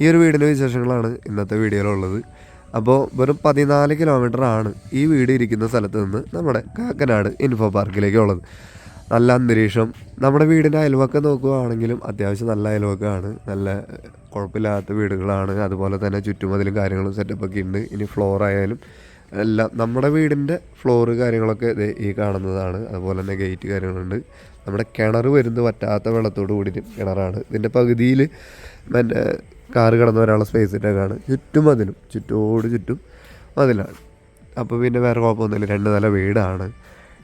ഈ ഒരു വീടിന്റെ വിശേഷങ്ങളാണ് ഇന്നത്തെ വീഡിയോയിലുള്ളത്. അപ്പോൾ വെറും പതിനാല് കിലോമീറ്റർ ആണ് ഈ വീട് ഇരിക്കുന്ന സ്ഥലത്ത് നിന്ന് നമ്മുടെ കാക്കനാട് ഇൻഫോ പാർക്കിലേക്കുള്ളത് നല്ല അന്തരീക്ഷം. നമ്മുടെ വീടിന്റെ അയൽവക്കം നോക്കുകയാണെങ്കിലും അത്യാവശ്യം നല്ല അയൽവക്കമാണ് നല്ല കുഴപ്പമില്ലാത്ത വീടുകളാണ്. അതുപോലെ തന്നെ ചുറ്റുമതിലും കാര്യങ്ങളും സെറ്റപ്പൊക്കെ ഉണ്ട്. ഇനി ഫ്ലോർ ആയാലും എല്ലാം നമ്മുടെ വീടിന്റെ ഫ്ലോറ് കാര്യങ്ങളൊക്കെ ഈ കാണുന്നതാണ്. അതുപോലെ തന്നെ ഗേറ്റ് കാര്യങ്ങളുണ്ട്. നമ്മുടെ കിണർ വരുന്നത് പറ്റാത്ത വെള്ളത്തോട് കൂടിയിട്ട് കിണറാണ്. ഇതിന്റെ പകുതിയിൽ മറ്റേ കാറ് കടന്നു വരാനുള്ള സ്പേസ് ഇട്ടേക്കാണ് ചുറ്റും മതിലും. ചുറ്റോട് ചുറ്റും മതിലാണ്. അപ്പോൾ പിന്നെ വേറെ കുഴപ്പമൊന്നുമില്ല. രണ്ട് നില വീടാണ്.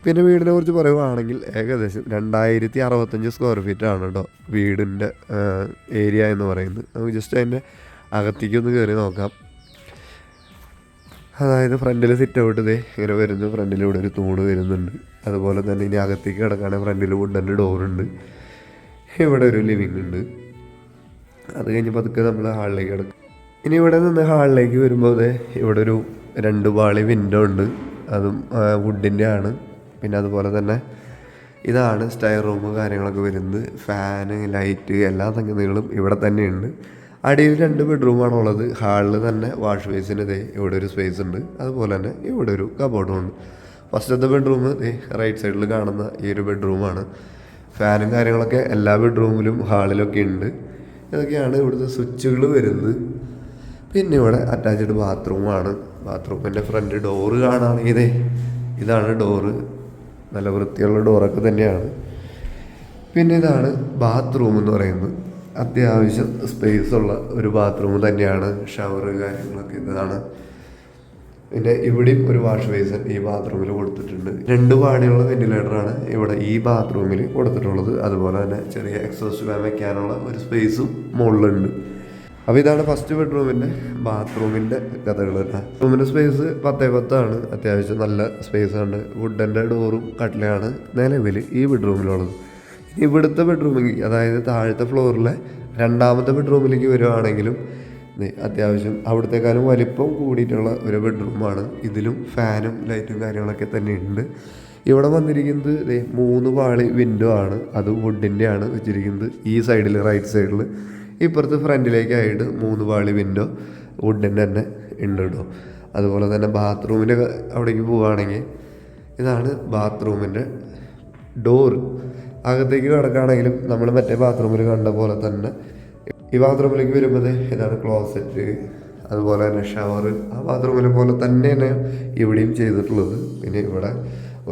പിന്നെ വീടിനെ കുറിച്ച് പറയുവാണെങ്കിൽ ഏകദേശം രണ്ടായിരത്തി അറുപത്തഞ്ച് സ്ക്വയർ ഫീറ്റ് ആണ് കേട്ടോ വീടിന്റെ ഏരിയ എന്ന് പറയുന്നത്. നമുക്ക് ജസ്റ്റ് അതിന്റെ അകത്തേക്ക് ഒന്ന് കയറി നോക്കാം. അതായത് ഫ്രണ്ടിൽ സിറ്റ് ഔട്ട് ഇതേ ഇങ്ങനെ വരുന്നു. ഫ്രണ്ടിലൂടെ ഒരു തൂണ് വരുന്നുണ്ട്. അതുപോലെ തന്നെ ഇനി അകത്തേക്ക് കിടക്കുകയാണെങ്കിൽ ഫ്രണ്ടിൽ വുഡന്റെ ഡോറുണ്ട് ഇവിടെ ഒരു ലിവിങ് ഉണ്ട്. അത് കഴിഞ്ഞ് പതുക്കെ നമ്മൾ ഹാളിലേക്ക് കിടക്കും. ഇനി ഇവിടെ നിന്ന് ഹാളിലേക്ക് വരുമ്പോൾ ഇവിടെ ഒരു രണ്ട് പാളി വിൻഡോ ഉണ്ട്. അതും വുഡിന്റെ ആണ്. പിന്നെ അതുപോലെ തന്നെ ഇതാണ് സ്റ്റയർ റൂം കാര്യങ്ങളൊക്കെ വരുന്നത്. ഫാന് ലൈറ്റ് എല്ലാ സംഗതികളും ഇവിടെ തന്നെയുണ്ട് അടിയിൽ രണ്ട് ബെഡ്റൂമാണ് ഉള്ളത്. ഹാളിൽ തന്നെ വാഷ് ബേസിന് ഇതേ ഇവിടെ ഒരു സ്പേസ് ഉണ്ട്. അതുപോലെ തന്നെ ഇവിടെ ഒരു കബോർഡും ഉണ്ട്. ഫസ്റ്റത്തെ ബെഡ്റൂം റൈറ്റ് സൈഡിൽ കാണുന്ന ഈ ഒരു ബെഡ്റൂമാണ് ഫാനും കാര്യങ്ങളൊക്കെ എല്ലാ ബെഡ്റൂമിലും ഹാളിലൊക്കെ ഉണ്ട്. ഇതൊക്കെയാണ് ഇവിടുത്തെ സ്വിച്ചുകൾ വരുന്നത്. പിന്നെ ഇവിടെ അറ്റാച്ച്ഡ് ബാത്റൂമാണ് ബാത്റൂമിന്റെ ഫ്രണ്ട് ഡോറ് കാണുകയാണെങ്കിൽ ഇതേ ഇതാണ് ഡോറ് നല്ല വൃത്തിയുള്ള ഡോറൊക്കെ തന്നെയാണ്. പിന്നെ ഇതാണ് ബാത്റൂം എന്ന് പറയുന്നത്. അത്യാവശ്യം സ്പേസ് ഉള്ള ഒരു ബാത്റൂം തന്നെയാണ്. ഷവർ കാര്യങ്ങളൊക്കെ ഇതാണ്. പിന്നെ ഇവിടെയും ഒരു വാഷ് ബേസൻ ഈ ബാത്റൂമിൽ കൊടുത്തിട്ടുണ്ട്. രണ്ട് പാടിയുള്ള വെന്റിലേറ്ററാണ് ഇവിടെ ഈ ബാത്റൂമിൽ കൊടുത്തിട്ടുള്ളത്. അതുപോലെ തന്നെ ചെറിയ എക്സോസ്റ്റ് ഫാൻ വെക്കാനുള്ള ഒരു സ്പേസും മുകളിലുണ്ട്. അപ്പോൾ ഇതാണ് ഫസ്റ്റ് ബെഡ്റൂമിന്റെ ബാത്റൂമിന്റെ കഥകൾ റൂമിന്റെ സ്പേസ് പത്തേ പത്താണ്. അത്യാവശ്യം നല്ല സ്പേസ് ഉണ്ട് വുഡന്റെ ഡോറും കട്ടിലാണ് നിലവിൽ ഈ ബെഡ്റൂമിലുള്ളത് ഇവിടുത്തെ ബെഡ്റൂമിൽ അതായത് താഴത്തെ ഫ്ലോറിലെ രണ്ടാമത്തെ ബെഡ്റൂമിലേക്ക് വരുവാണെങ്കിലും അത്യാവശ്യം അവിടുത്തെക്കാളും വലിപ്പം കൂടിയിട്ടുള്ള ഒരു ബെഡ്റൂമാണ്. ഇതിലും ഫാനും ലൈറ്റും കാര്യങ്ങളൊക്കെ തന്നെ ഉണ്ട്. ഇവിടെ വന്നിരിക്കുന്നത് മൂന്ന് പാളി വിൻഡോ ആണ്. അത് വുഡിന്റെ ആണ് വെച്ചിരിക്കുന്നത്. ഈ സൈഡിൽ റൈറ്റ് സൈഡിൽ ഇപ്പുറത്ത് ഫ്രണ്ടിലേക്കായിട്ട് മൂന്ന് പാളി വിൻഡോ വുഡിന്റെ തന്നെ ഉണ്ട് കേട്ടോ അതുപോലെ തന്നെ ബാത്റൂമിന്റെ അവിടേക്ക് പോവുകയാണെങ്കിൽ ഇതാണ് ബാത്റൂമിന്റെ ഡോറ് അകത്തേക്ക് കിടക്കുകയാണെങ്കിലും നമ്മൾ മറ്റേ ബാത്റൂമിൽ കണ്ട പോലെ തന്നെ ഈ ബാത്റൂമിലേക്ക് വരുമ്പോൾ ഇതാണ് ക്ലോസറ്റ് അതുപോലെ തന്നെ ഷവർ ആ ബാത്റൂമിലെ പോലെ തന്നെയാണ് ഇവിടെയും ചെയ്തിട്ടുള്ളത്. പിന്നെ ഇവിടെ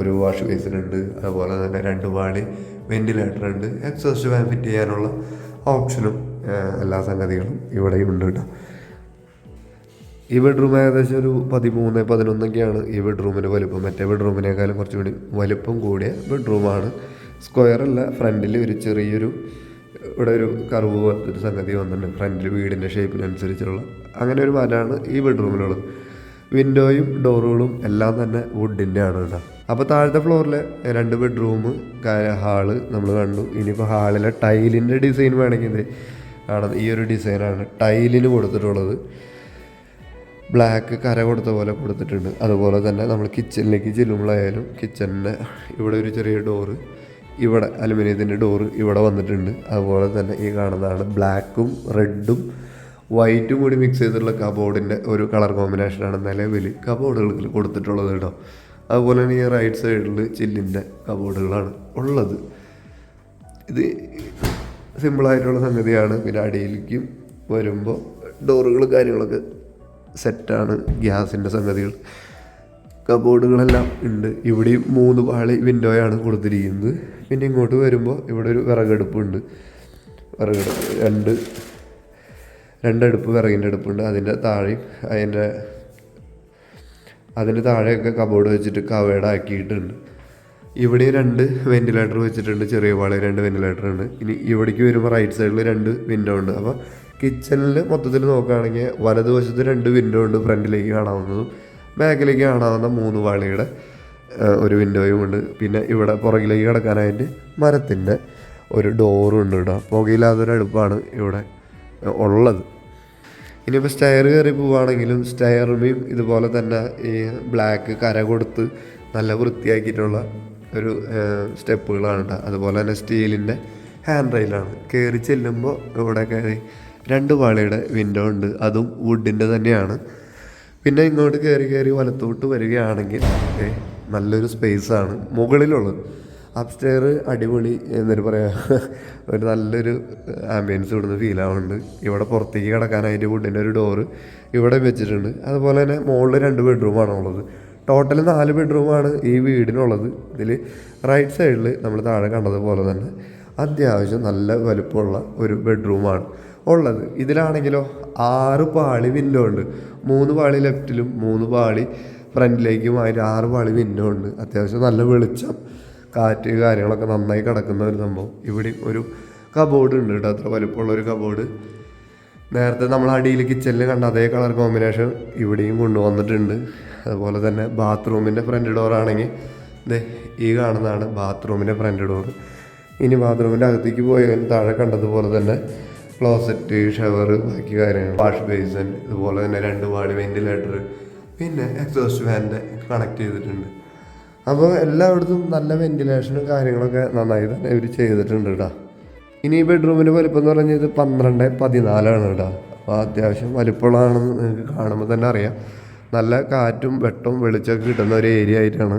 ഒരു വാഷ് ബേസിൻ ഉണ്ട് അതുപോലെ തന്നെ രണ്ട് പാളി വെന്റിലേറ്റർ ഉണ്ട്. എക്സോസ്റ്റ് ഫാൻ ഫിറ്റ് ചെയ്യാനുള്ള ഓപ്ഷനും എല്ലാ സംഗതികളും ഇവിടെയും ഉണ്ട് കേട്ടോ. ഈ ബെഡ്റൂം ഏകദേശം ഒരു പതിമൂന്ന് പതിനൊന്നൊക്കെയാണ് ഈ ബെഡ്റൂമിന്റെ വലുപ്പം. മറ്റേ ബെഡ്റൂമിനേക്കാളും കുറച്ചുകൂടി വലുപ്പം കൂടിയ ബെഡ്റൂമാണ് സ്ക്വയർ അല്ല ഫ്രണ്ടിൽ ഒരു ചെറിയൊരു ഇവിടെ ഒരു കർവ് പോലത്തെ ഒരു സംഗതി വന്നിട്ടുണ്ട്. ഫ്രണ്ടിൽ വീടിന്റെ ഷേപ്പിനനുസരിച്ചുള്ള അങ്ങനെ ഒരു മരമാണ് ഈ ബെഡ്റൂമിലുള്ളത് വിൻഡോയും ഡോറുകളും എല്ലാം തന്നെ വുഡിന്റെ ആണ് കേട്ടോ. അപ്പോൾ താഴത്തെ ഫ്ലോറിൽ രണ്ട് ബെഡ്റൂം ഹാൾ നമ്മൾ കണ്ടു. ഇനിയിപ്പോൾ ഹാളിലെ ടൈലിന്റെ ഡിസൈൻ വേണമെങ്കിൽ ആണ് ഈ ഒരു ഡിസൈനാണ് ടൈലിന് കൊടുത്തിട്ടുള്ളത്. ബ്ലാക്ക് കര കൊടുത്ത പോലെ കൊടുത്തിട്ടുണ്ട്. അതുപോലെ തന്നെ നമ്മൾ കിച്ചണിലേക്ക് ചെല്ലുമ്പോഴായാലും കിച്ചണിന്റെ ഇവിടെ ഒരു ചെറിയ ഡോറ് ഇവിടെ അലുമിനിയത്തിന്റെ ഡോറ് ഇവിടെ വന്നിട്ടുണ്ട്. അതുപോലെ തന്നെ ഈ കാണുന്നതാണ് ബ്ലാക്കും റെഡും വൈറ്റും കൂടി മിക്സ് ചെയ്തിട്ടുള്ള കബോർഡിന്റെ ഒരു കളർ കോമ്പിനേഷനാണ് നിലവിൽ കബോർഡുകളിൽ കൊടുത്തിട്ടുള്ളത് കേട്ടോ. അതുപോലെ തന്നെ ഈ റൈറ്റ് സൈഡിൽ ചില്ലിന്റെ കബോർഡുകളാണ് ഉള്ളത്. ഇത് സിമ്പിളായിട്ടുള്ള സംഗതിയാണ്. പിന്നെ അടിയിലേക്കും വരുമ്പോൾ ഡോറുകൾ കാര്യങ്ങളൊക്കെ സെറ്റാണ് ഗ്യാസിന്റെ സംഗതികൾ. കബോർഡുകളെല്ലാം ഉണ്ട്. ഇവിടെയും മൂന്ന് പാളി വിൻഡോയാണ് കൊടുത്തിരിക്കുന്നത്. പിന്നെ ഇങ്ങോട്ട് വരുമ്പോൾ ഇവിടെ ഒരു വിറകടുപ്പുണ്ട്. വിറകടുപ്പ് രണ്ട് രണ്ടടുപ്പ് വിറകിന്റെ അടുപ്പുണ്ട്. അതിന്റെ താഴെയും അതിന്റെ അതിന്റെ താഴെയൊക്കെ കബോർഡ് വെച്ചിട്ട് കവേഡ് ആക്കിയിട്ടുണ്ട് ഇവിടെ രണ്ട് വെന്റിലേറ്റർ വെച്ചിട്ടുണ്ട്. ചെറിയ പാളി രണ്ട് വെന്റിലേറ്റർ ഉണ്ട് ഇനി ഇവിടേക്ക് വരുമ്പോൾ റൈറ്റ് സൈഡിൽ രണ്ട് വിൻഡോ ഉണ്ട്. അപ്പോൾ കിച്ചണിൽ മൊത്തത്തിൽ നോക്കുകയാണെങ്കിൽ വലതുവശത്ത് രണ്ട് വിൻഡോ ഉണ്ട് ഫ്രണ്ടിലേക്ക് കാണാവുന്നതും. ബാക്കിലേക്ക് കാണാവുന്ന മൂന്ന് വാളിയുടെ ഒരു വിൻഡോയും ഉണ്ട്. പിന്നെ ഇവിടെ പുറകിലേക്ക് കിടക്കാനായിട്ട് മരത്തിന്റെ ഒരു ഡോറും ഉണ്ട് കേട്ടോ. പുകയില്ലാത്തൊരു അടുപ്പാണ് ഇവിടെ ഉള്ളത്. ഇനിയിപ്പോൾ സ്റ്റെയർ കയറി പോവുകയാണെങ്കിലും സ്റ്റയറിനെയും ഇതുപോലെ തന്നെ ഈ ബ്ലാക്ക് കര കൊടുത്ത് നല്ല വൃത്തിയാക്കിയിട്ടുള്ള ഒരു സ്റ്റെപ്പുകളാണ് കേട്ടോ. അതുപോലെ തന്നെ സ്റ്റീലിന്റെ ഹാൻഡ് റെയിലാണ് കയറി ചെല്ലുമ്പോൾ ഇവിടെ കയറി രണ്ട് പാളിയുടെ വിൻഡോ ഉണ്ട്. അതും വുഡിന്റെ തന്നെയാണ്. പിന്നെ ഇങ്ങോട്ട് കയറി കയറി വലത്തോട്ട് വരികയാണെങ്കിൽ നല്ലൊരു സ്പേസാണ് മുകളിലുള്ളത്. അപ്സ്റ്റെയർ അടിപൊളി എന്നൊരു പറയാ ഒരു നല്ലൊരു ആംബിയൻസ് ഇവിടുന്ന് ഫീൽ ആവുന്നുണ്ട്. ഇവിടെ പുറത്തേക്ക് കിടക്കാനായിട്ട് വുഡിന്റെ ഒരു ഡോറ് ഇവിടെ വെച്ചിട്ടുണ്ട്. അതുപോലെ തന്നെ മുകളിൽ രണ്ട് ബെഡ്റൂമാണ് ഉള്ളത്. ടോട്ടൽ നാല് ബെഡ്റൂമാണ് ഈ വീടിനുള്ളത്. ഇതിൽ റൈറ്റ് സൈഡിൽ നമ്മൾ താഴെ കണ്ടതുപോലെ തന്നെ അത്യാവശ്യം നല്ല വലുപ്പമുള്ള ഒരു ബെഡ്റൂമാണ് ഉള്ളത്. ഇതിലാണെങ്കിലോ ആറ് പാളി വിൻഡോ ഉണ്ട്. മൂന്ന് പാളി ലെഫ്റ്റിലും മൂന്ന് പാളി ഫ്രണ്ടിലേക്കുമായിട്ട് ആറ് പാളി വിൻഡോ ഉണ്ട്. അത്യാവശ്യം നല്ല വെളിച്ചം കാറ്റ് കാര്യങ്ങളൊക്കെ നന്നായി കിടക്കുന്ന ഒരു സംഭവം. ഇവിടെ ഒരു കബോർഡ് ഉണ്ട് കേട്ടോ അത്ര വലുപ്പമുള്ള ഒരു കബോർഡ് നേരത്തെ നമ്മൾ അടിയിൽ കിച്ചണിൽ കണ്ട അതേ കളർ കോമ്പിനേഷൻ ഇവിടെയും കൊണ്ടുവന്നിട്ടുണ്ട്. അതുപോലെ തന്നെ ബാത്റൂമിന്റെ ഫ്രണ്ട് ഡോർ ആണെങ്കിൽ ദേ ഈ കാണുന്നതാണ് ബാത്റൂമിന്റെ ഫ്രണ്ട് ഡോർ ഇനി ബാത്റൂമിന്റെ അകത്തേക്ക് പോയാൽ താഴെ കണ്ടതുപോലെ തന്നെ ക്ലോസറ്റ് ഷവർ ബാക്കി കാര്യങ്ങൾ വാഷ് ബേസൻ ഇതുപോലെ തന്നെ രണ്ട് വാളി വെന്റിലേറ്റർ പിന്നെ എക്സോസ്റ്റ് ഫാനിന്റെ കണക്ട് ചെയ്തിട്ടുണ്ട്. അപ്പോൾ എല്ലായിടത്തും നല്ല വെന്റിലേഷനും കാര്യങ്ങളൊക്കെ നന്നായി തന്നെ ഇവർ ചെയ്തിട്ടുണ്ട് കേട്ടോ ഇനി ഈ ബെഡ്റൂമിന്റെ വലിപ്പം എന്ന് പറഞ്ഞാൽ ഇത് പന്ത്രണ്ട് പതിനാലാണ് കേട്ടോ അപ്പോൾ അത്യാവശ്യം വലിപ്പമുള്ളതാണെന്ന് നിങ്ങൾക്ക് കാണുമ്പോൾ തന്നെ അറിയാം. നല്ല കാറ്റും വെട്ടവും വെളിച്ചമൊക്കെ കിട്ടുന്ന ഒരു ഏരിയ ആയിട്ടാണ്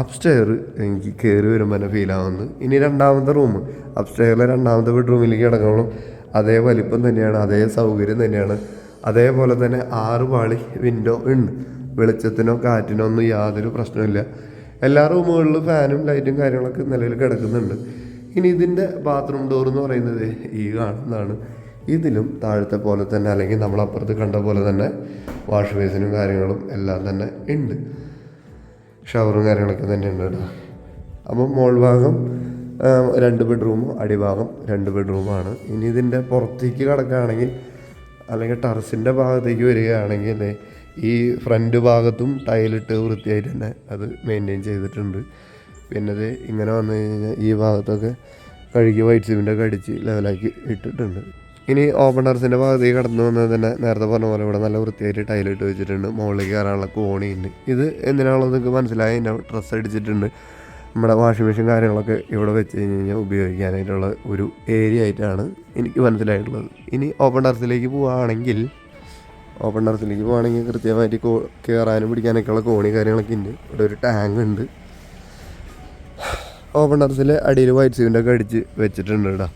അപ്സ്റ്റെയർ എനിക്ക് കയറി വരുമ്പോൾ തന്നെ ഫീൽ ആവുന്നത്. ഇനി രണ്ടാമത്തെ റൂം അപ്സ്റ്റെയറിലെ രണ്ടാമത്തെ ബെഡ്റൂമിലേക്ക് കിടക്കുമ്പോഴും അതേ വലിപ്പം തന്നെയാണ് അതേ സൗകര്യം തന്നെയാണ്. അതേപോലെ തന്നെ ആറ് പാളി വിൻഡോ ഉണ്ട്. വെളിച്ചത്തിനോ കാറ്റിനോ ഒന്നും യാതൊരു പ്രശ്നമില്ല എല്ലാ റൂമുകളിലും ഫാനും ലൈറ്റും കാര്യങ്ങളൊക്കെ നിലവിൽ കിടക്കുന്നുണ്ട്. ഇനി ഇതിന്റെ ബാത്റൂം ഡോർ എന്ന് പറയുന്നത് ഈ കാണുന്നതാണ്. ഇതിലും താഴത്തെ പോലെ തന്നെ അല്ലെങ്കിൽ നമ്മൾ അപ്പുറത്ത് കണ്ട പോലെ തന്നെ വാഷ് ബേസിനും കാര്യങ്ങളും എല്ലാം തന്നെ ഉണ്ട്. ഷവറും കാര്യങ്ങളൊക്കെ തന്നെ ഉണ്ട് കേട്ടോ. അപ്പം മോൾ ഭാഗം രണ്ട് ബെഡ്റൂമും അടിഭാഗം രണ്ട് ബെഡ്റൂമാണ്. ഇനി ഇതിന്റെ പുറത്തേക്ക് കിടക്കുകയാണെങ്കിൽ അല്ലെങ്കിൽ ടെറസിന്റെ ഭാഗത്തേക്ക് വരികയാണെങ്കിൽ ഈ ഫ്രണ്ട് ഭാഗത്തും ടൈലിട്ട് വൃത്തിയായിട്ട് തന്നെ അത് മെയിന്റെയിൻ ചെയ്തിട്ടുണ്ട്. പിന്നെ ഇത് ഇങ്ങനെ വന്നു കഴിഞ്ഞാൽ ഈ ഭാഗത്തൊക്കെ കഴുകി വൈറ്റ് സിമെന്റൊക്കെ അടിച്ച് ലെവലാക്കി ഇട്ടിട്ടുണ്ട്. ഇനി ഓപ്പൺ ടെറസിന്റെ ഭാഗത്തേക്ക് കടന്നു വന്നത് തന്നെ നേരത്തെ പറഞ്ഞ പോലെ ഇവിടെ നല്ല വൃത്തിയായിട്ട് ടൈലിട്ട് വെച്ചിട്ടുണ്ട്. മുകളിലേക്ക് കയറാനുള്ള കോണിയുണ്ട്. ഇത് എന്തിനാണെന്ന് നിങ്ങൾക്ക് മനസ്സിലായി? ഡ്രസ്സ് അടിച്ചിട്ടുണ്ട്. നമ്മുടെ വാഷിംഗ് മെഷീൻ കാര്യങ്ങളൊക്കെ ഇവിടെ വെച്ച് കഴിഞ്ഞ് കഴിഞ്ഞാൽ ഉപയോഗിക്കാനായിട്ടുള്ള ഒരു ഏരിയ ആയിട്ടാണ് എനിക്ക് മനസ്സിലായിട്ടുള്ളത്. ഇനി ഓപ്പൺ ടെറസിലേക്ക് പോവുകയാണെങ്കിൽ ഓപ്പൺ ടെറസിലേക്ക് പോവുകയാണെങ്കിൽ കൃത്യമായിട്ട് കോ കയറാനും പിടിക്കാനൊക്കെയുള്ള കോണി കാര്യങ്ങളൊക്കെ ഉണ്ട്. ഇവിടെ ഒരു ടാങ്ക് ഉണ്ട്. ഓപ്പൺ ടെറസിൽ അടിയിൽ വൈറ്റ് സിമെന്റൊക്കെ അടിച്ച് വെച്ചിട്ടുണ്ട് കേട്ടോ.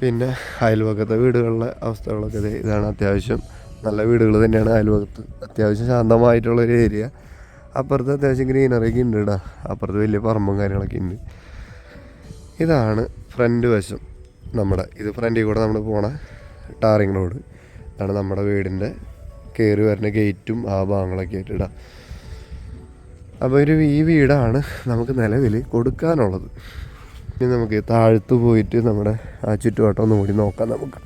പിന്നെ അയൽവക്കത്തെ വീടുകളിലെ അവസ്ഥകളൊക്കെ ഇതാണ് അത്യാവശ്യം. നല്ല വീടുകൾ തന്നെയാണ് അയൽവക്കത്ത്. അത്യാവശ്യം ശാന്തമായിട്ടുള്ള ഒരു ഏരിയ അപ്പുറത്ത് അത്യാവശ്യം ഗ്രീനറിയൊക്കെ ഉണ്ട് കേട്ടോ അപ്പുറത്ത് വലിയ പറമ്പും കാര്യങ്ങളൊക്കെ ഉണ്ട്. ഇതാണ് ഫ്രണ്ട് വശം നമ്മുടെ ഇത് ഫ്രണ്ടിൽ കൂടെ നമ്മൾ പോണ ടാറിങ് റോഡ്. ഇതാണ് നമ്മുടെ വീടിന്റെ കയറി വരുന്ന ഗേറ്റും ആ ഭാഗങ്ങളൊക്കെ ആയിട്ട് ഇടാം. അപ്പോൾ ഒരു ഈ വീടാണ് നമുക്ക് നിലവിൽ കൊടുക്കാനുള്ളത്. ഇനി നമുക്ക് താഴത്ത് പോയിട്ട് നമ്മുടെ ആ ചുറ്റുവട്ടം ഒന്നും കൂടി നോക്കാം നമുക്ക്.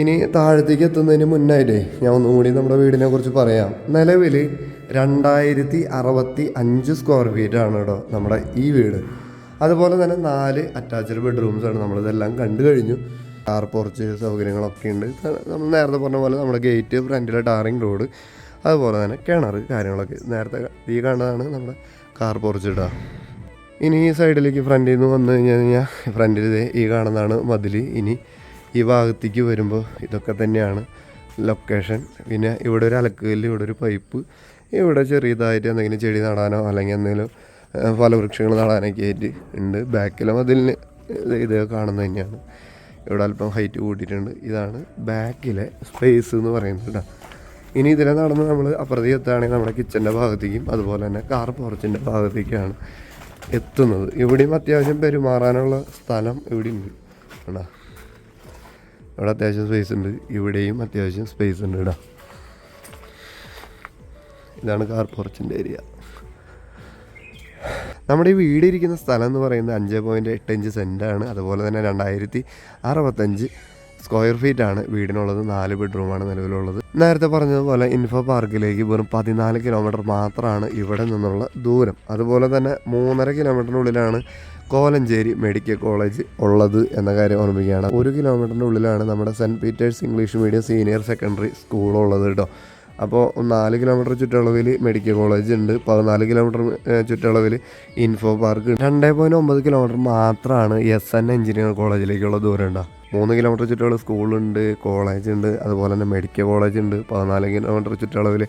ഇനി താഴത്തേക്ക് എത്തുന്നതിന് മുന്നായിട്ടേ ഞാൻ ഒന്നും കൂടി നമ്മുടെ വീടിനെ കുറിച്ച് പറയാം. നിലവിൽ രണ്ടായിരത്തി അറുപത്തി അഞ്ച് സ്ക്വയർ ഫീറ്റ് ആണ് കേട്ടോ നമ്മുടെ ഈ വീട്. അതുപോലെ തന്നെ നാല് അറ്റാച്ച്ഡ് ബെഡ്റൂംസ് ആണ് നമ്മളിതെല്ലാം കണ്ടു കഴിഞ്ഞു. കാർ പോർച്ച് സൗകര്യങ്ങളൊക്കെ ഉണ്ട്. നമ്മൾ നേരത്തെ പറഞ്ഞ പോലെ നമ്മുടെ ഗേറ്റ് ഫ്രണ്ടിലെ ടാറിങ് റോഡ് അതുപോലെ തന്നെ കിണർ കാര്യങ്ങളൊക്കെ. നേരത്തെ ഈ കാണുന്നതാണ് നമ്മുടെ കാർ പോർച്ച് ഇടുക ഇനി ഈ സൈഡിലേക്ക് ഫ്രണ്ടിൽ നിന്ന് വന്നു കഴിഞ്ഞ് കഴിഞ്ഞാൽ ഫ്രണ്ടിൽ ഈ കാണുന്നതാണ് മതിൽ ഇനി ഈ ഭാഗത്തേക്ക് വരുമ്പോൾ ഇതൊക്കെ തന്നെയാണ് ലൊക്കേഷൻ പിന്നെ ഇവിടെ ഒരു അലക്കുകല്ല് ഇവിടെ ഒരു പൈപ്പ് ഇവിടെ ചെറിയതായിട്ട് എന്തെങ്കിലും ചെടി നടാനോ അല്ലെങ്കിൽ എന്തെങ്കിലും ഫലവൃക്ഷങ്ങൾ നടാനൊക്കെ ആയിട്ട് ഉണ്ട്. ബാക്കിലും അതിൽ ഇത് കാണുന്നത് തന്നെയാണ്. ഇവിടെ അല്പം ഹൈറ്റ് കൂട്ടിയിട്ടുണ്ട്. ഇതാണ് ബാക്കിലെ സ്പേസ് എന്ന് പറയുന്നത് കേട്ടോ. ഇനി ഇതിലെ നടന്ന് നമ്മൾ അപ്പുറത്തേക്ക് എത്തുകയാണെങ്കിൽ നമ്മുടെ കിച്ചന്റെ ഭാഗത്തേക്കും അതുപോലെ തന്നെ കാർ പോർച്ചിന്റെ ഭാഗത്തേക്കാണ് എത്തുന്നത്. ഇവിടെയും അത്യാവശ്യം പെരുമാറാനുള്ള സ്ഥലം ഇവിടെ ഉണ്ട് കേട്ടോ. ഇവിടെ അത്യാവശ്യം സ്പേസ് ഉണ്ട്. ഇവിടെയും അത്യാവശ്യം സ്പേസ് ഉണ്ട് ഇടാ ഇതാണ് കാർ പോർച്ചിന്റെ ഏരിയ നമ്മുടെ ഈ വീട് ഇരിക്കുന്ന സ്ഥലം എന്ന് പറയുന്നത് അഞ്ച് പോയിന്റ് എട്ട് സെന്റാണ് അതുപോലെ തന്നെ രണ്ടായിരത്തി അറുപത്തഞ്ച് സ്ക്വയർ ഫീറ്റ് ആണ് വീടിനുള്ളത് നാല് ബെഡ്റൂമാണ് നിലവിലുള്ളത്. നേരത്തെ പറഞ്ഞതുപോലെ ഇൻഫോ പാർക്കിലേക്ക് വെറും പതിനാല് കിലോമീറ്റർ മാത്രമാണ് ഇവിടെ നിന്നുള്ള ദൂരം. അതുപോലെ തന്നെ മൂന്നര കിലോമീറ്ററിനുള്ളിലാണ് കോലഞ്ചേരി മെഡിക്കൽ കോളേജ് ഉള്ളത് എന്ന കാര്യം ഓർമ്മിക്കുകയാണ്. ഒരു കിലോമീറ്ററിന്റെ ഉള്ളിലാണ് നമ്മുടെ Saint Peter's English medium senior secondary school ഉള്ളത് കേട്ടോ. അപ്പോൾ നാല് കിലോമീറ്റർ ചുറ്റളവിൽ മെഡിക്കൽ കോളേജ് ഉണ്ട്. പതിനാല് കിലോമീറ്റർ ചുറ്റളവിൽ ഇൻഫോ പാർക്ക് രണ്ടേ പോയിന്റ് ഒമ്പത് കിലോമീറ്റർ മാത്രമാണ് എസ് എൻ എഞ്ചിനീയറിംഗ് കോളേജിലേക്കുള്ള ദൂരം ഉണ്ടാകും മൂന്ന് കിലോമീറ്റർ ചുറ്റളവ് സ്കൂളുണ്ട് കോളേജ് ഉണ്ട് അതുപോലെ തന്നെ മെഡിക്കൽ കോളേജ് ഉണ്ട്. പതിനാല് കിലോമീറ്റർ ചുറ്റളവിൽ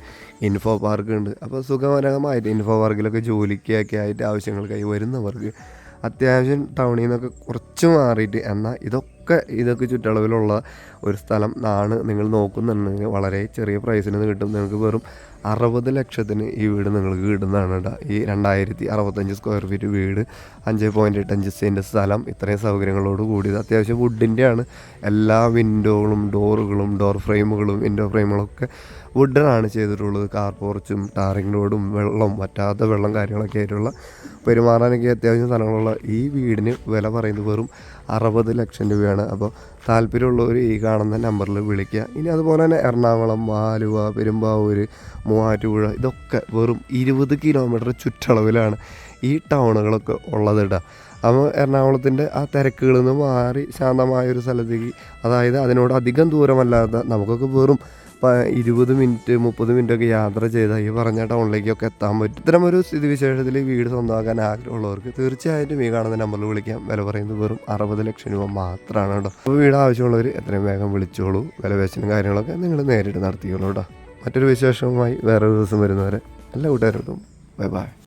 ഇൻഫോ പാർക്ക് ഉണ്ട്. അപ്പോൾ സുഖകരമായിട്ട് ഇൻഫോ പാർക്കിലൊക്കെ ജോലിക്കൊക്കെ ആയിട്ട് ആവശ്യങ്ങൾക്കായി വരുന്നവർക്ക് അത്യാവശ്യം ടൗണിൽ നിന്നൊക്കെ കുറച്ച് മാറിയിട്ട് എന്നാൽ ഇതൊക്കെ ഇതൊക്കെ ചുറ്റളവിലുള്ള ഒരു സ്ഥലം ആണ് നിങ്ങൾ നോക്കുന്നുണ്ടെങ്കിൽ വളരെ ചെറിയ പ്രൈസിന് കിട്ടും. നിങ്ങൾക്ക് വെറും അറുപത് ലക്ഷത്തിന് ഈ വീട് നിങ്ങൾക്ക് കിട്ടുന്നതാണ് കേട്ടോ. ഈ രണ്ടായിരത്തി അറുപത്തഞ്ച് സ്ക്വയർ ഫീറ്റ് വീട് അഞ്ച് പോയിന്റ് എട്ടഞ്ച് സെന്റ് സ്ഥലം ഇത്രയും സൗകര്യങ്ങളോട് കൂടിയത് അത്യാവശ്യം വുഡിന്റെയാണ് എല്ലാ വിൻഡോകളും ഡോറുകളും ഡോർ ഫ്രെയിമുകളും വിൻഡോ ഫ്രെയിമുകളൊക്കെ വുഡനാണ് ചെയ്തിട്ടുള്ളത്. കാർ പോർച്ചും ടാറിംഗ് റോഡും വെള്ളം വറ്റാത്ത വെള്ളം കാര്യങ്ങളൊക്കെ ആയിട്ടുള്ള പെരുമാറാനൊക്കെ അത്യാവശ്യം സ്ഥലങ്ങളുള്ള ഈ വീടിന് വില പറയുന്നത് വെറും അറുപത് ലക്ഷം രൂപയാണ്. അപ്പോൾ താല്പര്യമുള്ളവർ ഈ കാണുന്ന നമ്പറിൽ വിളിക്കുക. ഇനി അതുപോലെ തന്നെ എറണാകുളം ആലുവ പെരുമ്പാവൂർ മൂവാറ്റുപുഴ ഇതൊക്കെ വെറും ഇരുപത് കിലോമീറ്റർ ചുറ്റളവിലാണ് ഈ ടൗണുകളൊക്കെ ഉള്ളത് കേട്ടോ അപ്പോൾ എറണാകുളത്തിന്റെ ആ തിരക്കുകളിൽ നിന്ന് മാറി ശാന്തമായ ഒരു സ്ഥലത്തേക്ക് അതായത് അതിനോട് അധികം ദൂരമല്ലാത്ത നമുക്കൊക്കെ വെറും ഇരുപത് മിനിറ്റ് മുപ്പത് മിനിറ്റ് ഒക്കെ യാത്ര ചെയ്താൽ ഈ പറഞ്ഞ ടൗണിലേക്കൊക്കെ എത്താൻ പറ്റും. ഇത്തരം ഒരു സ്ഥിതിവിശേഷത്തിൽ വീട് സ്വന്തമാക്കാൻ ആഗ്രഹമുള്ളവർക്ക് തീർച്ചയായിട്ടും ഈ കാണുന്ന നമ്പറിൽ വിളിക്കാം. വില പറയുന്നത് വെറും അറുപത് ലക്ഷം രൂപ മാത്രമാണ് കേട്ടോ. അപ്പോൾ വീട് ആവശ്യമുള്ളവർ എത്രയും വേഗം വിളിച്ചോളൂ. വില വേശനും കാര്യങ്ങളൊക്കെ നിങ്ങൾ നേരിട്ട് നടത്തിയോളൂ കേട്ടോ. മറ്റൊരു വിശേഷവുമായി വേറൊരു ദിവസം വരുന്നവരെ എല്ലാ കൂട്ടുകാരോടും ബൈ ബൈ.